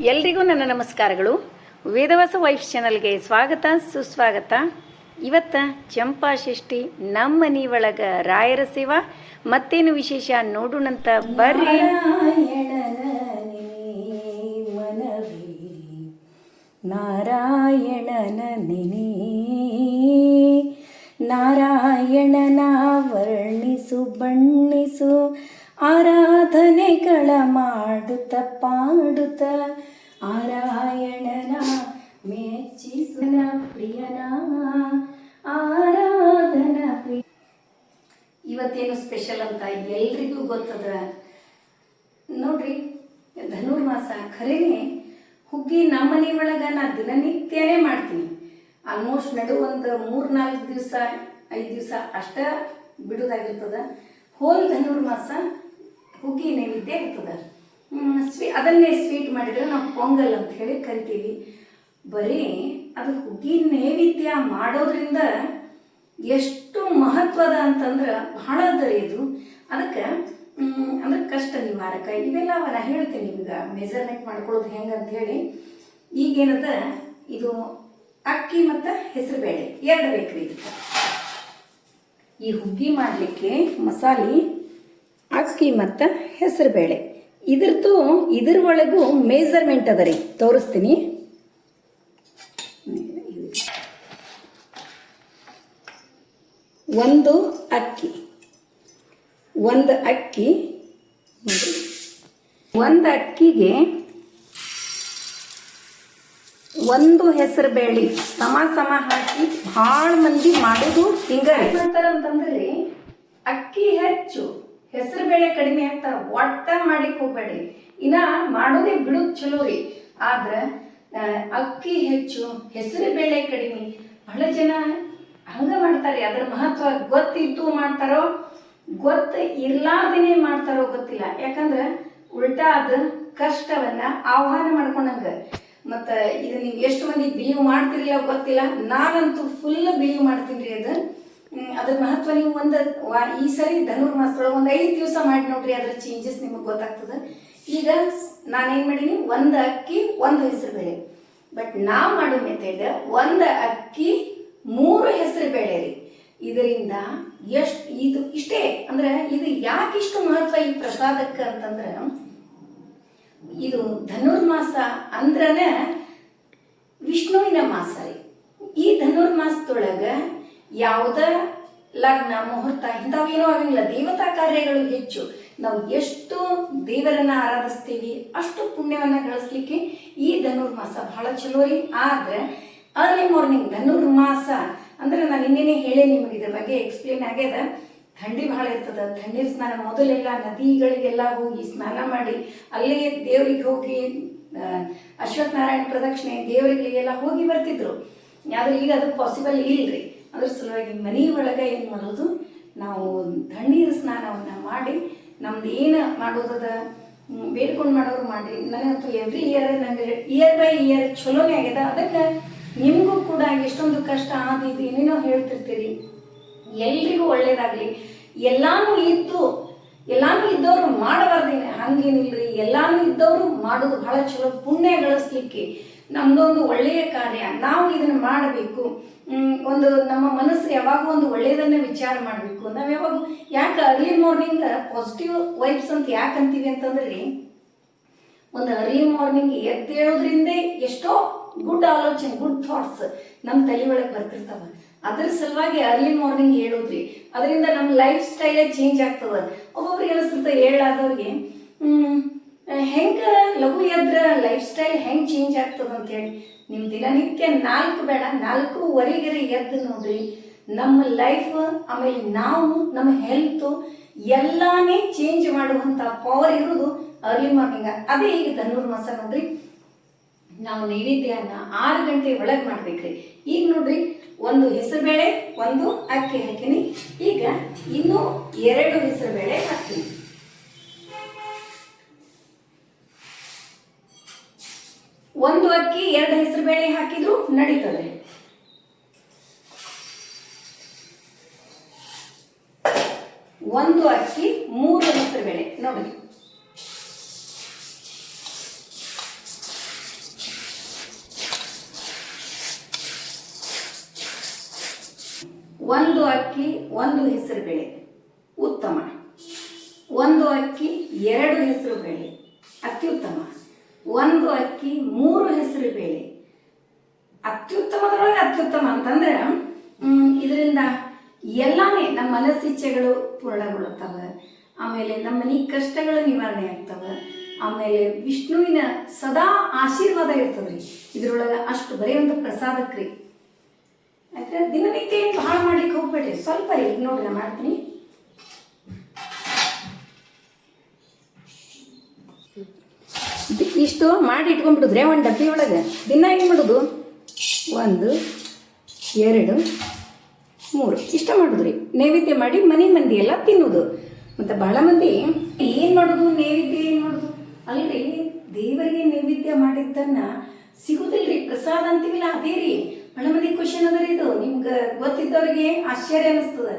ಎಲ್ರಿಗೂ ನನ್ನ ನಮಸ್ಕಾರಗಳು. ವೇದವಾಸ ವೈಫ್ ಚಾನಲ್ಗೆ ಸ್ವಾಗತ, ಸುಸ್ವಾಗತ. ಇವತ್ತ ಚಂಪಾ ಷಷ್ಠಿ ನಮ್ಮ ಮನೆ ರಾಯರ ಸೇವಾ. ಮತ್ತೇನು ವಿಶೇಷ ನೋಡೋಣಂತ ಬರ್ರಿ. ನಾರಾಯಣನ ನೆನೆ ನಾರಾಯಣನ ವರ್ಣಿಸು, ಬಣ್ಣಿಸು ಆರಾಧನೆಗಳ ಮಾಡುತ್ತ ಪಾಡುತ್ತ ಆರಾಯಣನ ಮೆಚ್ಚಿಸುನ ಪ್ರಿಯನ ಆರಾಧನ ಪ್ರಿಯ. ಇವತ್ತೇನು ಸ್ಪೆಷಲ್ ಅಂತ ಎಲ್ರಿಗೂ ಗೊತ್ತದ? ನೋಡ್ರಿ, ಧನುರ್ಮಾಸ ಖರೇನೆ ಹುಗ್ಗಿ ನಮ್ಮ ಮನೆ ಒಳಗ ನಾ ದಿನನಿತ್ಯನೇ ಮಾಡ್ತೀನಿ. ಆಲ್ಮೋಸ್ಟ್ ನಡು ಒಂದು ಮೂರ್ ನಾಲ್ಕು ದಿವಸ, ಐದು ದಿವಸ ಅಷ್ಟ ಬಿಡುದಾಗಿರ್ತದ. ಹೋಲ್ ಧನುರ್ಮಾಸ ಹುಗ್ಗಿ ನೈವೇದ್ಯ ಇರ್ತದೆ. ಸ್ವೀ ಅದನ್ನೇ ಸ್ವೀಟ್ ಮಾಡಿದ್ರೆ ನಾವು ಪೊಂಗಲ್ ಅಂತ ಹೇಳಿ ಕರಿತೀವಿ. ಬರೀ ಅದು ಹುಗ್ಗಿ ನೈವೇದ್ಯ ಮಾಡೋದ್ರಿಂದ ಎಷ್ಟು ಮಹತ್ವದ ಅಂತಂದ್ರೆ ಬಹಳ ಇದು ಅದಕ್ಕೆ ಅಂದ್ರೆ ಕಷ್ಟ ನಿವಾರಕ. ಇವೆಲ್ಲ ನಾನು ಹೇಳ್ತೀನಿ ನಿಮ್ಗೆ. ಮೆಜರ್ಮೆಂಟ್ ಮಾಡ್ಕೊಳ್ಳೋದು ಹೆಂಗೆ ಅಂತ ಹೇಳಿ. ಈಗೇನದ? ಇದು ಅಕ್ಕಿ ಮತ್ತು ಹೆಸರುಬೇಳೆ ಎರಡು ಬೇಕ್ರಿ ಈ ಹುಗ್ಗಿ ಮಾಡಲಿಕ್ಕೆ ಮಸಾಲೆ ಅಕ್ಕಿ ಮತ್ತು ಹೆಸರುಬೇಳೆ ಇದ್ರದ್ದು ಇದ್ರ ಒಳಗೂ ಮೇಜರ್ಮೆಂಟ್ ಅದ ರೀ. ತೋರಿಸ್ತೀನಿ. ಒಂದು ಅಕ್ಕಿ. ಒಂದು ಅಕ್ಕಿ. ಒಂದು ಅಕ್ಕಿಗೆ ಒಂದು ಹೆಸರು ಬೇಳೆ. ಸಮ ಸಮ ಹಾಕಿ ಭಾಳ ಮಂದಿ ಮಾಡೋದು ಹಿಂಗ ಮಾಡ್ತಾರ ಅಂತಂದ್ರೆ ಅಕ್ಕಿ ಹೆಚ್ಚು. ಹೆಸರು ಬೇಳೆ ಕಡಿಮೆ ಹಾಕ್ತಾರ ಒಟ್ಟ ಮಾಡಿಕ್ ಹೋಗ್ಬೇಡ್ರಿ. ಇನ್ನ ಮಾಡೋದೇ ಬಿಡುದ್ ಚಲೋ ರೀ. ಆದ್ರ ಅಕ್ಕಿ ಹೆಚ್ಚು, ಹೆಸರು ಬೇಳೆ ಕಡಿಮೆ, ಬಹಳ ಜನ ಹಂಗ ಮಾಡ್ತಾರೆ. ಅದ್ರ ಮಹತ್ವ ಗೊತ್ತಿದ್ದು ಮಾಡ್ತಾರೋ, ಗೊತ್ತ ಇರ್ಲಾರ್ದೇನೆ ಮಾಡ್ತಾರೋ ಗೊತ್ತಿಲ್ಲ. ಯಾಕಂದ್ರ ಉಲ್ಟಾ ಅದು ಕಷ್ಟವನ್ನ ಆಹ್ವಾನ ಮಾಡ್ಕೊಂಡಂಗ. ಮತ್ತ ಇದು ನೀವು ಎಷ್ಟು ಮಂದಿ ಬಿಲೀವ್ ಮಾಡ್ತಿರ್ಲಿಲ್ಲ ಗೊತ್ತಿಲ್ಲ. ನಾನಂತೂ ಫುಲ್ ಬಿಲೀವ್ ಮಾಡ್ತೀನಿ ರೀ ಅದು. ಅದ್ರ ಮಹತ್ವ ನೀವು ಒಂದು ಈ ಸರಿ ಧನುರ್ಮಾಸದೊಳಗೆ ಒಂದು ಐದು ದಿವಸ ಮಾಡಿ ನೋಡ್ರಿ, ಅದ್ರ ಚೇಂಜಸ್ ನಿಮಗೆ ಗೊತ್ತಾಗ್ತದೆ. ಈಗ ನಾನೇನು ಮಾಡೀನಿ, ಒಂದು ಅಕ್ಕಿ, ಒಂದು ಹೆಸರು ಬೇಳೆ. ಬಟ್ ನಾ ಮಾಡೋ ಮೆಥಡ್ ಒಂದು ಅಕ್ಕಿ, ಮೂರು ಹೆಸರು ಬೇಳೆ ರೀ. ಇದರಿಂದ ಎಷ್ಟು, ಇದು ಇಷ್ಟೇ, ಅಂದ್ರೆ ಇದು ಯಾಕೆ ಇಷ್ಟು ಮಹತ್ವ ಈ ಪ್ರಸಾದಕ್ಕೆ ಅಂತಂದ್ರೆ, ಇದು ಧನುರ್ಮಾಸ ಅಂದ್ರನ ವಿಷ್ಣುವಿನ ಮಾಸ ರೀ. ಈ ಧನುರ್ಮಾಸದೊಳಗ ಯಾವ್ದ ಲಗ್ನ ಮುಹೂರ್ತ ಇಂಥವೇನೂ ಆಗಂಗಿಲ್ಲ ದೇವತಾ ಕಾರ್ಯಗಳು ಹೆಚ್ಚು. ನಾವು ಎಷ್ಟು ದೇವರನ್ನ ಆರಾಧಿಸ್ತೀವಿ, ಅಷ್ಟು ಪುಣ್ಯವನ್ನ ಗಳಿಸ್ಲಿಕ್ಕೆ ಈ ಧನುರ್ಮಾಸ ಬಹಳ ಚಲೋ ರೀ. ಆದ್ರೆ ಅರ್ಲಿ ಮಾರ್ನಿಂಗ್ ಧನುರ್ಮಾಸ ಅಂದ್ರೆ ನಾನು ಇನ್ನೇನೆ ಹೇಳಿ ನಿಮಗೆ ಇದ್ರ ಬಗ್ಗೆ ಎಕ್ಸ್ಪ್ಲೇನ್ ಆಗ್ಯದ. ಥಂಡಿ ಬಹಳ ಇರ್ತದ. ಥಂಡಿ ಸ್ನಾನ ಮೊದಲೆಲ್ಲ ನದಿಗಳಿಗೆಲ್ಲ ಹೋಗಿ ಸ್ನಾನ ಮಾಡಿ ಅಲ್ಲಿಗೆ ದೇವರಿಗೆ ಹೋಗಿ ಅಶ್ವತ್ಥನಾರಾಯಣ ಅಶ್ವತ್ಥ ನಾರಾಯಣ ಪ್ರದಕ್ಷಿಣೆ ದೇವರಿಗೆಲ್ಲ ಹೋಗಿ ಬರ್ತಿದ್ರು. ಆದ್ರೆ ಈಗ ಅದು ಪಾಸಿಬಲ್ ಇಲ್ರಿ. ಅದ್ರ ಸಲುವಾಗಿ ಮನೆ ಒಳಗೆ ಏನು ಮಾಡೋದು ನಾವು ತಣ್ಣೀರು ಸ್ನಾನವನ್ನ ಮಾಡಿ, ನಮ್ದು ಏನು ಮಾಡೋದದ ಬೇಡ್ಕೊಂಡು ಮಾಡೋರು ಮಾಡಿ ನನಗಂತೂ ಎವ್ರಿ ಇಯರ್ ನನಗೆ ಇಯರ್ ಬೈ ಇಯರ್ ಚಲೋನೇ ಆಗ್ಯದ. ಅದಕ್ಕೆ ನಿಮಗೂ ಕೂಡ ಎಷ್ಟೊಂದು ಕಷ್ಟ ಅದು ಇದು ಏನೇನೋ ಹೇಳ್ತಿರ್ತೀರಿ. ಎಲ್ರಿಗೂ ಒಳ್ಳೇದಾಗಲಿ. ಎಲ್ಲಾನು ಇದ್ದು, ಎಲ್ಲಾನು ಇದ್ದವರು ಮಾಡಬಾರ್ದೇನೆ. ಹಂಗೇನಿಲ್ರಿ. ಎಲ್ಲಾನು ಇದ್ದವರು ಮಾಡೋದು ಬಹಳ ಚಲೋ ಪುಣ್ಯ ಗಳಿಸ್ಲಿಕ್ಕೆ ನಮ್ದೊಂದು ಒಳ್ಳೆಯ ಕಾರ್ಯ. ನಾವು ಇದನ್ನ ಮಾಡಬೇಕು. ಒಂದು ನಮ್ಮ ಮನಸ್ಸು ಯಾವಾಗ ಒಂದು ಒಳ್ಳೆಯದನ್ನ ವಿಚಾರ ಮಾಡಬೇಕು. ನಾವು ಯಾವಾಗ ಯಾಕೆ ಅರ್ಲಿ ಮಾರ್ನಿಂಗ್ ಪಾಸಿಟಿವ್ ವೈಬ್ಸ್ ಅಂತ ಯಾಕೆ ಅಂತೀವಿ ಅಂತಂದ್ರೆ, ಒಂದು ಅರ್ಲಿ ಮಾರ್ನಿಂಗ್ ಎದ್ದೇಳೋದ್ರಿಂದ ಎಷ್ಟೋ ಗುಡ್ ಆಲೋಚನೆ, ಗುಡ್ ಥಾಟ್ಸ್ ನಮ್ಮ ತಲೆ ಒಳಗೆ ಬರ್ತಿರ್ತಾವ. ಅದ್ರ ಸಲುವಾಗಿ ಅರ್ಲಿ ಮಾರ್ನಿಂಗ್ ಹೇಳೋದ್ರಿ. ಅದರಿಂದ ನಮ್ಮ ಲೈಫ್ ಸ್ಟೈಲೇ ಚೇಂಜ್ ಆಗ್ತದ. ಒಬ್ಬೊಬ್ರಿಗೆ ಅನಿಸ್ತದೆ ಹೇಳಾದವ್ರಿಗೆ ಹೆಂಗ ಲಘು ಎದ್ರ ಲೈಫ್ ಸ್ಟೈಲ್ ಹೆಂಗ್ ಚೇಂಜ್ ಆಗ್ತದೆ ಅಂತ ನಿಮ್ಮ ನಿಮ್ ದಿನನಿತ್ಯ ನಾಲ್ಕು ಬೇಡ, ನಾಲ್ಕೂವರೆಗಿರಿ ಎದ್ದು ನೋಡ್ರಿ. ನಮ್ಮ ಲೈಫ್ ಆಮೇಲೆ ನಾವು, ನಮ್ಮ ಹೆಲ್ತ್ ಎಲ್ಲಾನೇ ಚೇಂಜ್ ಮಾಡುವಂತ ಪವರ್ ಇರೋದು ಅರ್ಲಿ ಮಾರ್ನಿಂಗ್ ಅದೇ ಈಗ ಧನುರ್ಮಾಸ ನೋಡ್ರಿ. ನಾವು ನೈವೇದ್ಯನ ಆರು ಗಂಟೆ ಒಳಗೆ ಮಾಡ್ಬೇಕ್ರಿ. ಈಗ ನೋಡ್ರಿ, ಒಂದು ಹೆಸರುಬೇಳೆ ಒಂದು ಅಕ್ಕಿ ಹಾಕಿನಿ. ಈಗ ಇನ್ನೂ ಎರಡು ಹೆಸರುಬೇಳೆ ಹಾಕ್ತೀನಿ. ಒಂದು ಅಕ್ಕಿ, ಎರಡು ಹೆಸರು ಬೇಳೆ ಹಾಕಿದ್ರು ನಡೀತದೆ. ಒಂದು ಅಕ್ಕಿ, ಮೂರು ಹೆಸರು ಬೇಳೆ. ನೋಡಿ. ಒಂದು ಅಕ್ಕಿ, ಒಂದು ಹೆಸರು ಬೇಳೆ. ಅತ್ಯುತ್ತಮದೊಳಗೆ ಅತ್ಯುತ್ತಮ ಅಂತಂದ್ರೆ ಇದರಿಂದ ಎಲ್ಲಾನೇ ನಮ್ಮ ಮನಸ್ಸಿಚ್ಛೆಗಳು ಪೂರ್ಣಗೊಳ್ಳುತ್ತವೆ. ಆಮೇಲೆ ನಮ್ಮ ಮನೆ ಕಷ್ಟಗಳು ನಿವಾರಣೆ ಆಗ್ತವೆ. ಆಮೇಲೆ ವಿಷ್ಣುವಿನ ಸದಾ ಆಶೀರ್ವಾದ ಇರ್ತದ್ರಿ. ಇದ್ರೊಳಗೆ ಅಷ್ಟು ಬರೀ ಒಂದು ಪ್ರಸಾದಕ್ರಿ. ಆಯ್ತಾ ದಿನನಿತ್ಯ ಏನು ಭಾಳ ಮಾಡ್ಲಿಕ್ಕೆ ಹೋಗ್ಬೇಡ್ರಿ. ಸ್ವಲ್ಪ ರೀ ನೋಡ್ರಿ, ನಾ ಮಾಡ್ತೀನಿ. ಇಷ್ಟು ಮಾಡಿ ಇಟ್ಕೊಂಡ್ಬಿಡುದ್ರೆ ಒಂದು ಡಬ್ಬಿ ಒಳಗೆ ದಿನ ಏನು ಮಾಡೋದು? ಒಂದು, ಎರಡು, ಮೂರು. ಇಷ್ಟ ಮಾಡೋದ್ರಿ. ನೈವೇದ್ಯ ಮಾಡಿ ಮನೆ ಮಂದಿ ಎಲ್ಲ ತಿನ್ನೋದು. ಮತ್ತು ಬಹಳ ಮಂದಿ ಏನು ಮಾಡೋದು, ನೈವೇದ್ಯ ಏನು ಮಾಡೋದು? ಅಲ್ರಿ, ದೇವರಿಗೆ ನೈವೇದ್ಯ ಮಾಡಿದ್ದನ್ನ ಸಿಗುದಿಲ್ರಿ. ಪ್ರಸಾದ ಅಂತೀವಿಲ್ಲ, ಅದೇ ರೀ. ಬಹಳ ಮಂದಿ ಕ್ವಶನ್ ರೀ ಇದು. ನಿಮ್ಗೆ ಗೊತ್ತಿದ್ದವ್ರಿಗೆ ಆಶ್ಚರ್ಯ ಅನಿಸ್ತದ.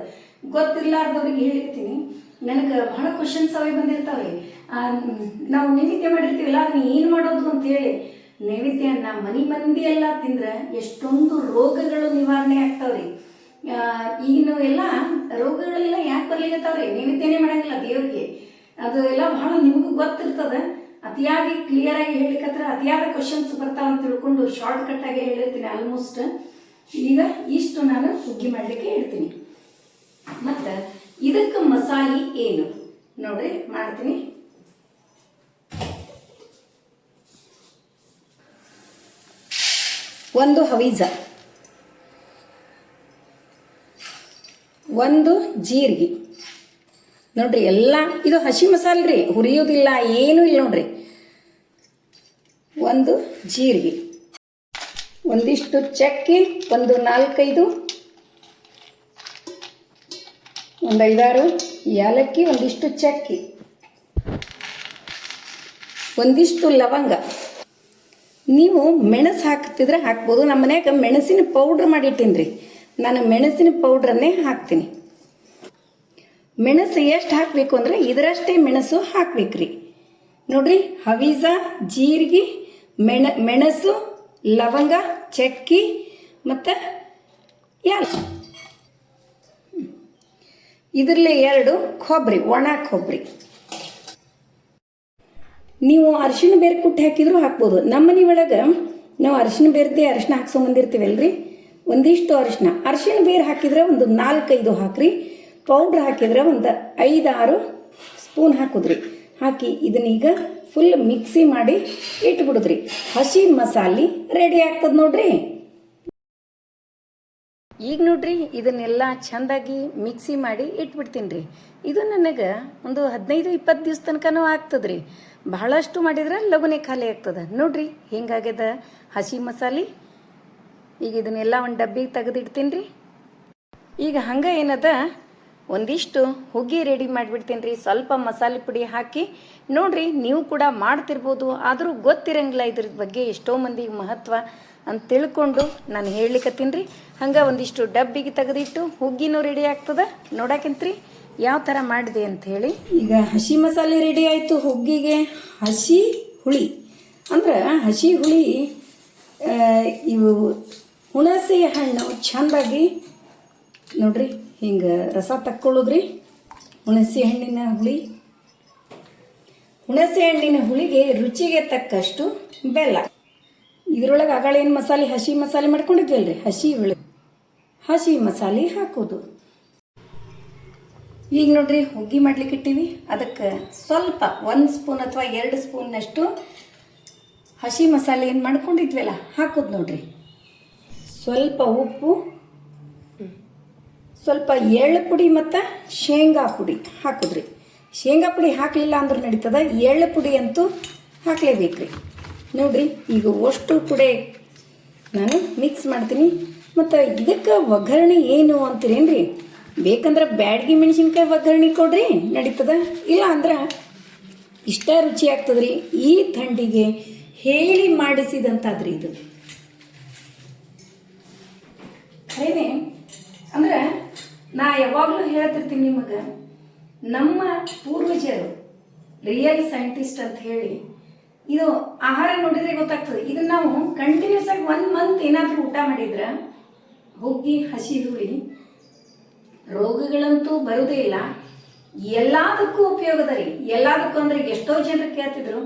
ಗೊತ್ತಿರ್ಲಾರ್ದವ್ರಿಗೆ ಹೇಳಿರ್ತೀನಿ. ನನಗೆ ಬಹಳ ಕ್ವಶನ್ಸ್ ಅವೇ ಬಂದಿರ್ತಾವೆ ನಾವು ನೈವೇದ್ಯ ಮಾಡಿರ್ತೀವಲ್ಲ, ಅದನ್ನ ಏನು ಮಾಡೋದು ಅಂತ ಹೇಳಿ. ನೈವೇದ್ಯನ ಮನಿ ಮಂದಿ ಎಲ್ಲ ತಿಂದ್ರೆ ಎಷ್ಟೊಂದು ರೋಗಗಳು ನಿವಾರಣೆ ಆಗ್ತಾವ್ರಿ. ಈಗಿನ ಎಲ್ಲ ರೋಗಗಳೆಲ್ಲ ಯಾಕೆ ಬರ್ಲಿಕ್ಕತ್ತಾವ್ರಿ ನೈವೇದ್ಯನೇ ಮಾಡಂಗಿಲ್ಲ ದೇವ್ರಿಗೆ. ಅದು ಎಲ್ಲ ಬಹಳ ನಿಮಗೂ ಗೊತ್ತಿರ್ತದೆ. ಅತಿಯಾಗಿ ಕ್ಲಿಯರ್ ಆಗಿ ಹೇಳಿಕತ್ರ ಅತಿಯಾದ ಕ್ವಶನ್ಸ್ ಬರ್ತಾವ ಅಂತ ತಿಳ್ಕೊಂಡು ಶಾರ್ಟ್ ಕಟ್ ಆಗಿ ಹೇಳಿರ್ತೀನಿ ಆಲ್ಮೋಸ್ಟ್ ಈಗ ಇಷ್ಟು ನಾನು ಸುಗ್ಗಿ ಮಾಡಲಿಕ್ಕೆ ಹೇಳ್ತೀನಿ. ಮತ್ತು ಇದಕ್ಕೆ ಮಸಾಲೆ ಏನು? ನೋಡ್ರಿ ಮಾಡ್ತೀನಿ. ಒಂದು ಹವೀಜ. ಒಂದು ಜೀರಿಗೆ. ನೋಡ್ರಿ ಎಲ್ಲ, ಇದು ಹಸಿ ಮಸಾಲೆ ರೀ ಹುರಿಯೋದಿಲ್ಲ, ಏನೂ ಇಲ್ಲ ನೋಡ್ರಿ. ಒಂದು ಜೀರಿಗೆ. ಒಂದಿಷ್ಟು ಚಕ್ಕೆ, ಒಂದು ನಾಲ್ಕೈದು, ಒಂದು ಐದಾರು, ಏಲಕ್ಕಿ, ಒಂದಿಷ್ಟು ಚಕ್ಕೆ. ಒಂದಿಷ್ಟು ಲವಂಗ. ನೀವು ಮೆಣಸು ಹಾಕ್ತಿದ್ರೆ ಹಾಕ್ಬೋದು. ನಮ್ಮ ಮನ್ಯಾಗ ಮೆಣಸಿನ ಪೌಡ್ರ್ ಮಾಡಿಟ್ಟಿನ್ರಿ. ರೀ ನಾನು ಮೆಣಸಿನ ಪೌಡ್ರನ್ನೇ ಹಾಕ್ತೀನಿ. ಮೆಣಸು ಎಷ್ಟು ಹಾಕಬೇಕು ಅಂದರೆ ಇದರಷ್ಟೇ ಮೆಣಸು ಹಾಕ್ಬೇಕ್ರಿ. ನೋಡ್ರಿ, ಹವೀಜ, ಜೀರಿಗೆ, ಮೆಣ, ಮೆಣಸು, ಲವಂಗ, ಚಕ್ಕಿ ಮತ್ತು ಯಾಲ ಇದರಲ್ಲಿ ಎರಡು ಕೊಬ್ಬರಿ ಒಣ ಕೊಬ್ಬರಿ ನೀವು ಅರಿಶಿಣ ಬೇರೆ ಕುಟ್ಟಿ ಹಾಕಿದ್ರು ಹಾಕ್ಬೋದು. ನಮ್ಮ ಮನೆ ಒಳಗೆ ನಾವು ಅರಿಶಿಣ ಬೇರ್ದೆ ಅರಿಶಿಣ ಹಾಕ್ಸ್ಕೊಂಬಂದಿರ್ತೀವಲ್ರಿ ಒಂದಿಷ್ಟು ಅರಿಶಿಣ ಅರಿಶಿಣ ಬೇರೆ ಹಾಕಿದ್ರೆ ಒಂದು ನಾಲ್ಕೈದು ಹಾಕ್ರಿ. ಪೌಡ್ರ್ ಹಾಕಿದ್ರೆ ಒಂದು ಐದಾರು ಸ್ಪೂನ್ ಹಾಕುದ್ರಿ. ಹಾಕಿ ಇದನ್ನೀಗ ಫುಲ್ ಮಿಕ್ಸಿ ಮಾಡಿ ಇಟ್ಬಿಡುದ್ರಿ. ಹಸಿ ಮಸಾಲೆ ರೆಡಿ ಆಗ್ತದೆ ನೋಡ್ರಿ. ಈಗ ನೋಡ್ರಿ, ಇದನ್ನೆಲ್ಲ ಚೆಂದಾಗಿ ಮಿಕ್ಸಿ ಮಾಡಿ ಇಟ್ಬಿಡ್ತೀನಿ ರೀ ಇದು ನನಗೆ ಒಂದು ಹದಿನೈದು, ಇಪ್ಪತ್ತು ದಿವ್ಸ ತನಕನೂ ಆಗ್ತದೆ ರೀ ಬಹಳಷ್ಟು ಮಾಡಿದ್ರೆ ಲಘುನೆ ಖಾಲಿ ಆಗ್ತದೆ. ನೋಡ್ರಿ, ಹಿಂಗಾಗ್ಯದ ಹಸಿ ಮಸಾಲೆ. ಈಗ ಇದನ್ನೆಲ್ಲ ಒಂದು ಡಬ್ಬಿಗೆ ತೆಗೆದಿಡ್ತೀನಿ ರೀ ಈಗ ಹಂಗೆ ಏನದ? ಒಂದಿಷ್ಟು ಹುಗ್ಗಿ ರೆಡಿ ಮಾಡಿಬಿಡ್ತೀನಿ ರೀ ಸ್ವಲ್ಪ ಮಸಾಲೆ ಪುಡಿ ಹಾಕಿ. ನೋಡ್ರಿ, ನೀವು ಕೂಡ ಮಾಡ್ತಿರ್ಬೋದು. ಆದರೂ ಗೊತ್ತಿರಂಗಿಲ್ಲ ಇದ್ರ ಬಗ್ಗೆ ಎಷ್ಟೋ ಮಂದಿಗೆ ಮಹತ್ವ ಅಂತ ತಿಳ್ಕೊಂಡು ನಾನು ಹೇಳಲಿಕ್ಕತ್ತೀನಿ ರೀ. ಹಂಗೆ ಒಂದಿಷ್ಟು ಡಬ್ಬಿಗೆ ತೆಗೆದಿಟ್ಟು ಹುಗ್ಗಿನೂ ರೆಡಿ ಆಗ್ತದೆ. ನೋಡಾಕಿಂತ್ರಿ. ಯಾವ ಥರ ಮಾಡಿದೆ ಅಂತ ಹೇಳಿ? ಈಗ ಹಸಿ ಮಸಾಲೆ ರೆಡಿ ಆಯಿತು, ಹುಗ್ಗಿಗೆ ಹಸಿ ಹುಳಿ. ಅಂದ್ರೆ ಹಸಿ ಹುಳಿ ಇವು ಹುಣಸೆ ಹಣ್ಣು ಚೆಂದಾಗಿ ನೋಡ್ರಿ ಹಿಂಗೆ ರಸ ತಕ್ಕೊಳ್ಳೋದ್ರಿ. ಹುಣಸೆ ಹಣ್ಣಿನ ಹುಳಿ. ಹುಣಸೆ ಹಣ್ಣಿನ ಹುಳಿಗೆ ರುಚಿಗೆ ತಕ್ಕಷ್ಟು ಬೆಲ್ಲ. ಇದ್ರೊಳಗೆ ಆಗಳೇನು ಮಸಾಲೆ, ಹಸಿ ಮಸಾಲೆ ಮಾಡ್ಕೊಂಡಿದ್ವಲ್ರಿ ಹಸಿ ಹುಳಿ. ಹಸಿ ಮಸಾಲೆ ಹಾಕೋದು. ಈಗ ನೋಡ್ರಿ, ಹುಗ್ಗಿ ಮಾಡ್ಲಿಕ್ಕೆ ಇಟ್ಟೀವಿ. ಅದಕ್ಕೆ ಸ್ವಲ್ಪ ಒಂದು ಸ್ಪೂನ್ ಅಥವಾ ಎರಡು ಸ್ಪೂನ್ನಷ್ಟು ಹಸಿ ಮಸಾಲೆ ಏನು ಮಾಡ್ಕೊಂಡಿದ್ವಲ್ಲ, ಹಾಕೋದು ನೋಡ್ರಿ. ಸ್ವಲ್ಪ ಉಪ್ಪು, ಸ್ವಲ್ಪ ಎಳ್ಳು ಪುಡಿ ಮತ್ತು ಶೇಂಗಾ ಪುಡಿ ಹಾಕಿದ್ರಿ. ಶೇಂಗಾ ಪುಡಿ ಹಾಕಲಿಲ್ಲ ಅಂದ್ರೆ ನಡೀತದ, ಎಳ್ಳು ಪುಡಿ ಅಂತೂ ಹಾಕಲೇಬೇಕ್ರಿ. ನೋಡ್ರಿ, ಈಗ ಅಷ್ಟು ಪುಡಿ ನಾನು ಮಿಕ್ಸ್ ಮಾಡ್ತೀನಿ. ಮತ್ತು ಇದಕ್ಕೆ ಒಗ್ಗರಣೆ ಏನು ಅಂತೀರೇನ್ರಿ? ಬೇಕಂದ್ರೆ ಬ್ಯಾಡ್ಗಿ ಮೆಣಸಿನ್ಕಾಯಿ ಒಗ್ಗರಣೆ ಕೊಡ್ರಿ, ನಡೀತದ? ಇಲ್ಲ ಅಂದ್ರೆ ಇಷ್ಟ ರುಚಿ ಆಗ್ತದ್ರಿ. ಈ ಥಂಡಿಗೆ ಹೇಳಿ ಮಾಡಿಸಿದಂತಾದ್ರಿ ಇದು. ಅರೇನೇ ಅಂದ್ರೆ ನಾ ಯಾವಾಗಲೂ ಹೇಳ್ತಿರ್ತೀನಿ ನಿಮಗೆ, ನಮ್ಮ ಪೂರ್ವಜರು ರಿಯಲ್ ಸೈಂಟಿಸ್ಟ್ ಅಂತ ಹೇಳಿ, ಇದು ಆಹಾರ ನೋಡಿದ್ರೆ ಗೊತ್ತಾಗ್ತದೆ. ಇದನ್ನ ನಾವು ಕಂಟಿನ್ಯೂಸ್ ಆಗಿ ಒನ್ ಮಂತ್ ಏನಾದರೂ ಊಟ ಮಾಡಿದ್ರೆ, ಹುಗ್ಗಿ, ಹಸಿ ಹುಳಿ ರೋಗಗಳಂತೂ ಬರುವುದೇ ಇಲ್ಲ. ಎಲ್ಲದಕ್ಕೂ ಉಪಯೋಗದ ರೀ. ಎಲ್ಲದಕ್ಕೂ ಅಂದ್ರೆ ಎಷ್ಟೋ ಜನರು ಕೇಳ್ತಿದ್ರು,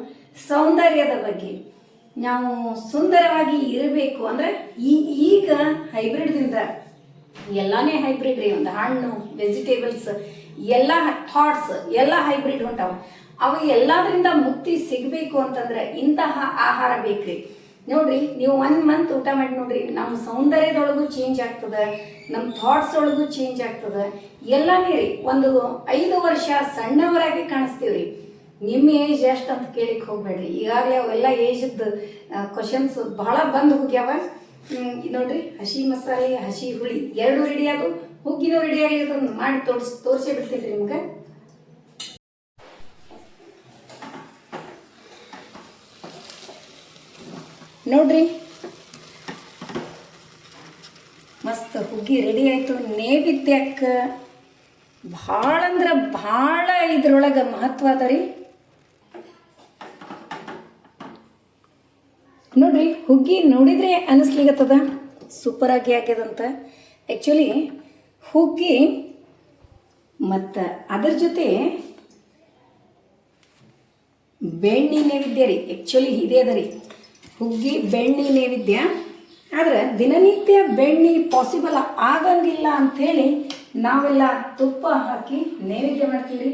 ಸೌಂದರ್ಯದ ಬಗ್ಗೆ. ನಾವು ಸುಂದರವಾಗಿ ಇರಬೇಕು ಅಂದ್ರೆ ಈ, ಈಗ ಹೈಬ್ರಿಡ್ದಿಂದ ಎಲ್ಲಾನೇ ಹೈಬ್ರಿಡ್ ರೀ. ಒಂದು ಹಣ್ಣು ವೆಜಿಟೇಬಲ್ಸ್ ಎಲ್ಲ ಥಾಟ್ಸ್ ಎಲ್ಲ ಹೈಬ್ರಿಡ್ ಹೊಂಟಾವ ಅವು ಎಲ್ಲದರಿಂದ ಮುಕ್ತಿ ಸಿಗಬೇಕು ಅಂತಂದ್ರೆ ಇಂತಹ ಆಹಾರ ಬೇಕ್ರಿ. ನೋಡ್ರಿ, ನೀವು ಒನ್ ಮಂತ್ ಊಟ ಮಾಡಿ ನೋಡ್ರಿ ನಮ್ಮ ಸೌಂದರ್ಯದೊಳಗೂ ಚೇಂಜ್ ಆಗ್ತದೆ ನಮ್ಮ ಥಾಟ್ಸ್ ಒಳಗೂ ಚೇಂಜ್ ಆಗ್ತದೆ. ಎಲ್ಲ ರೀ ಒಂದು ಐದು ವರ್ಷ ಸಣ್ಣವರಾಗಿ ಕಾಣಿಸ್ತೀವ್ರಿ. ನಿಮ್ಮ ಏಜ್ ಎಷ್ಟು ಅಂತ ಕೇಳಿಕ್ ಹೋಗ್ಬೇಡ್ರಿ. ಈಗಾಗಲೇ ಅವೆಲ್ಲ ಏಜದ್ದು ಕ್ವಶನ್ಸ್ ಬಹಳ ಬಂದು ಹೋಗ್ಯಾವ. ನೋಡ್ರಿ, ಹಸಿ ಮಸಾಲೆ, ಹಸಿ ಹುಳಿ, ಎರಡು ರೆಡಿ ಅದು ಹುಗ್ಗಿನೂ ರೆಡಿ ಆಗಲಿ ಅದನ್ನ ಮಾಡಿ ತೋರ್ಸಿ, ತೋರಿಸಿ ಬಿಡ್ತೀನಿ ನಿಮ್ಗೆ. ನೋಡ್ರಿ. ಮಸ್ತ್ ಹುಗ್ಗಿ ರೆಡಿ ಆಯ್ತು. ನೇವಿದ್ಯಕ್ಕೆ ಭಾಳ ಅಂದ್ರೆ ಭಾಳ ಇದ್ರೊಳಗೆ ಮಹತ್ವ ಅದ ರೀ. ನೋಡ್ರಿ, ಹುಗ್ಗಿ ನೋಡಿದ್ರೆ ಅನಿಸ್ಲಿಗತ್ತದ? ಸೂಪರ್ ಆಗಿ ಆಗ್ಯದಂತ. ಆ್ಯಕ್ಚುಲಿ ಹುಗ್ಗಿ ಮತ್ತು ಅದರ ಜೊತೆ ಬೆಣ್ಣೆ ನೈವೇದ್ಯ ರೀ. ಆ್ಯಕ್ಚುಲಿ ಇದೇ ಅದ ರೀ. ಹುಗ್ಗಿ, ಬೆಣ್ಣೆ ನೈವೇದ್ಯ. ಆದ್ರೆ ದಿನನಿತ್ಯ ಬೆಣ್ಣೆ ಪಾಸಿಬಲ್ ಆಗಂಗಿಲ್ಲ ಅಂಥೇಳಿ ನಾವೆಲ್ಲ ತುಪ್ಪ ಹಾಕಿ ನೈವೇದ್ಯ ಮಾಡ್ತೀವಿ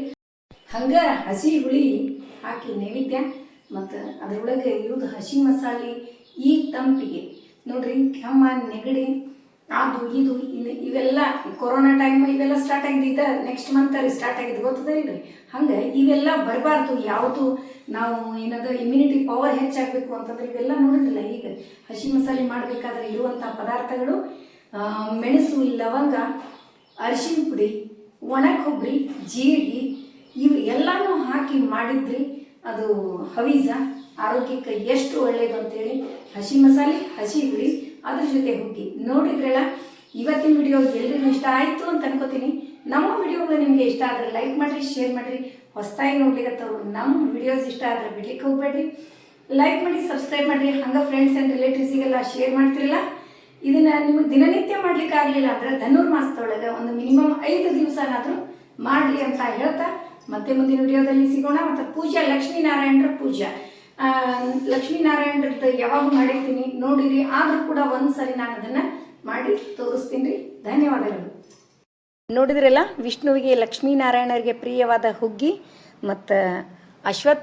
ಹಂಗೆ ಹಸಿ ಹುಳಿ ಹಾಕಿ ನೈವೇದ್ಯ. ಮತ್ತು ಅದ್ರೊಳಗೆ ಇರೋದು ಹಸಿ ಮಸಾಲೆ ಈ ತಂಪಿಗೆ. ನೋಡ್ರಿ ಕೆಮ್ಮ ನೆಗಡಿ ಅದು, ಇದು, ಇನ್ನು ಇವೆಲ್ಲ ಕೊರೋನಾ ಟೈಮ್ ಇವೆಲ್ಲ ಸ್ಟಾರ್ಟ್ ಆಗಿದೆ ಇದು ನೆಕ್ಸ್ಟ್ ಮಂತ್ ಅಲ್ಲಿ ಸ್ಟಾರ್ಟ್ ಆಗಿದ್ದು ಗೊತ್ತದ ಇಲ್ರಿ ಹಂಗೆ ಇವೆಲ್ಲ ಬರಬಾರ್ದು. ಯಾವುದು ನಾವು ಏನದ ಇಮ್ಯುನಿಟಿ ಪವರ್ ಹೆಚ್ಚಾಗಬೇಕು ಅಂತಂದ್ರೆ ಇವೆಲ್ಲ ನೋಡಿದ್ರಲ್ಲ ಈಗ ಹಸಿ ಮಸಾಲೆ ಮಾಡಬೇಕಾದ್ರೆ ಇರುವಂಥ ಪದಾರ್ಥಗಳು ಮೆಣಸು, ಲವಂಗ, ಅರಿಶಿನ ಪುಡಿ ಒಣ ಕೊಬ್ಬರಿ ಜೀರಿಗೆ, ಇವು ಎಲ್ಲನೂ ಹಾಕಿ ಮಾಡಿದ್ರಿ ಅದು ಹವೀಜ, ಆರೋಗ್ಯಕ್ಕೆ ಎಷ್ಟು ಒಳ್ಳೆಯದು ಅಂತೇಳಿ ಹಸಿ ಮಸಾಲೆ, ಹಸಿ ಹುಳಿ ಅದ್ರ ಜೊತೆ ಹುಗ್ಗಿ ನೋಡಿದ್ರಲ್ಲ ಇವತ್ತಿನ ವಿಡಿಯೋ ಎಲ್ರಿಗೂ ಇಷ್ಟ ಆಯಿತು ಅಂತ ಅನ್ಕೋತೀನಿ. ನಮ್ಮ ವಿಡಿಯೋಗಳು ನಿಮಗೆ ಇಷ್ಟ ಆದರೆ ಲೈಕ್ ಮಾಡಿರಿ ಶೇರ್ ಮಾಡಿರಿ. ಹೊಸದಾಗಿ ನೋಡ್ಲಿಕ್ಕತ್ತವ್ರು ನಮ್ಮ ವಿಡಿಯೋಸ್ ಇಷ್ಟ ಆದರೆ ಬಿಡ್ಲಿಕ್ಕೆ ಹೋಗ್ಬೇಡ್ರಿ. ಲೈಕ್ ಮಾಡಿ ಸಬ್ಸ್ಕ್ರೈಬ್ ಮಾಡಿರಿ. ಹಂಗೆ ಫ್ರೆಂಡ್ಸ್ ಆ್ಯಂಡ್ ರಿಲೇಟಿವ್ಸಿಗೆಲ್ಲ ಶೇರ್ ಮಾಡ್ತಿರಲ್ಲ. ಇದನ್ನ ನಿಮಗೆ ದಿನನಿತ್ಯ ಮಾಡ್ಲಿಕ್ಕೆ ಆಗಲಿಲ್ಲ ಅಂದ್ರೆ ಧನುರ್ಮಾಸದೊಳಗೆ ಒಂದು ಮಿನಿಮಮ್ ಐದು ದಿವಸನಾದರೂ ಮಾಡಲಿ ಅಂತ ಹೇಳ್ತಾ ಮತ್ತೆ ಮುಂದಿನ ವಿಡಿಯೋದಲ್ಲಿ ಸಿಗೋಣ. ಮತ್ತು ಪೂಜಾ, ಲಕ್ಷ್ಮೀನಾರಾಯಣರ ಪೂಜಾ. ಲಕ್ಷ್ಮೀನಾರಾಯಣರದ್ದು ಯಾವಾಗ ಮಾಡಿರ್ತೀನಿ ನೋಡಿರಿ, ಆದರೂ ಕೂಡ ಒಂದ್ಸರಿ ನಾನು ಅದನ್ನ ಮಾಡಿ ತೋರಿಸ್ತೀನಿ. ಧನ್ಯವಾದಗಳು. ನೋಡಿದ್ರಲ್ಲ, ವಿಷ್ಣುವಿಗೆ ಲಕ್ಷ್ಮೀನಾರಾಯಣರಿಗೆ ಪ್ರಿಯವಾದ ಹುಗ್ಗಿ, ಮತ್ತು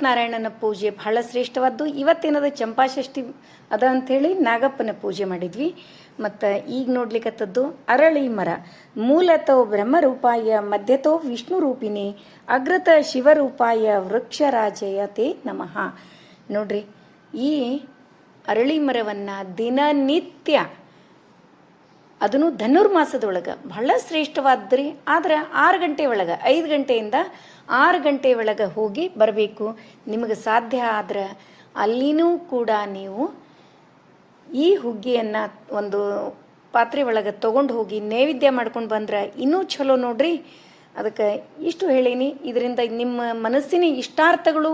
ನಾರಾಯಣನ ಪೂಜೆ ಬಹಳ ಶ್ರೇಷ್ಠವಾದ್ದು. ಇವತ್ತೇನದು ಚಂಪಾಷಷ್ಠಿ ಅದ ಅಂಥೇಳಿ ನಾಗಪ್ಪನ ಪೂಜೆ ಮಾಡಿದ್ವಿ. ಮತ್ತು ಈಗ ನೋಡ್ಲಿಕ್ಕತ್ತದ್ದು ಅರಳಿ ಮರ. ಮೂಲತೋ ಬ್ರಹ್ಮರೂಪಾಯ, ಮಧ್ಯತೋ ವಿಷ್ಣು ರೂಪಿಣಿ ಅಗ್ರತ ಶಿವರೂಪಾಯ, ವೃಕ್ಷರಾಜಯತೆ ನಮಃ. ನೋಡ್ರಿ, ಈ ಅರಳಿ ಮರವನ್ನು ದಿನನಿತ್ಯ, ಅದನ್ನು ಧನುರ್ಮಾಸದೊಳಗೆ ಬಹಳ ಶ್ರೇಷ್ಠವಾದ್ರಿ. ಆದ್ರೆ ಆರು ಗಂಟೆ ಒಳಗೆ, ಐದು ಗಂಟೆಯಿಂದ ಆರು ಗಂಟೆ ಒಳಗೆ ಹೋಗಿ ಬರಬೇಕು. ನಿಮಗೆ ಸಾಧ್ಯ ಆದ್ರೆ ಅಲ್ಲಿನೂ ಕೂಡ ನೀವು ಈ ಹುಗ್ಗಿಯನ್ನು ಒಂದು ಪಾತ್ರೆ ಒಳಗೆ ತೊಗೊಂಡು ಹೋಗಿ ನೈವೇದ್ಯ ಮಾಡ್ಕೊಂಡು ಬಂದ್ರೆ ಇನ್ನೂ ಚಲೋ ನೋಡ್ರಿ. ಅದಕ್ಕೆ ಇಷ್ಟು ಹೇಳೀನಿ. ಇದರಿಂದ ನಿಮ್ಮ ಮನಸ್ಸಿನ ಇಷ್ಟಾರ್ಥಗಳು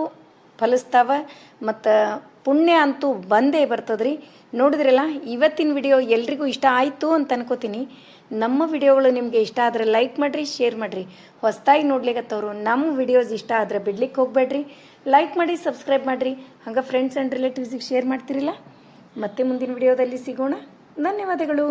ಫಲಿಸ್ತಾವ. ಮತ್ತು ಪುಣ್ಯ ಅಂತೂ ಬಂದೇ ಬರ್ತದ್ರಿ. ನೋಡಿದ್ರಲ್ಲ, ಇವತ್ತಿನ ವಿಡಿಯೋ ಎಲ್ರಿಗೂ ಇಷ್ಟ ಆಯಿತು ಅಂತ ಅನ್ಕೋತೀನಿ. ನಮ್ಮ ವಿಡಿಯೋಗಳು ನಿಮಗೆ ಇಷ್ಟ ಆದರೆ ಲೈಕ್ ಮಾಡಿರಿ, ಶೇರ್ ಮಾಡಿರಿ. ಹೊಸದಾಗಿ ನೋಡ್ಲಿಕ್ಕತ್ತವರು ನಮ್ಮ ವಿಡಿಯೋಸ್ ಇಷ್ಟ ಆದರೆ ಬಿಡ್ಲಿಕ್ಕೆ ಹೋಗಬೇಡ್ರಿ. ಲೈಕ್ ಮಾಡಿ, ಸಬ್ಸ್ಕ್ರೈಬ್ ಮಾಡಿರಿ. ಹಂಗೆ ಫ್ರೆಂಡ್ಸ್ ಆ್ಯಂಡ್ ರಿಲೇಟಿವ್ಸಿಗೆ ಶೇರ್ ಮಾಡ್ತಿರಿಲ್ಲ. ಮತ್ತೆ ಮುಂದಿನ ವಿಡಿಯೋದಲ್ಲಿ ಸಿಗೋಣ. ಧನ್ಯವಾದಗಳು.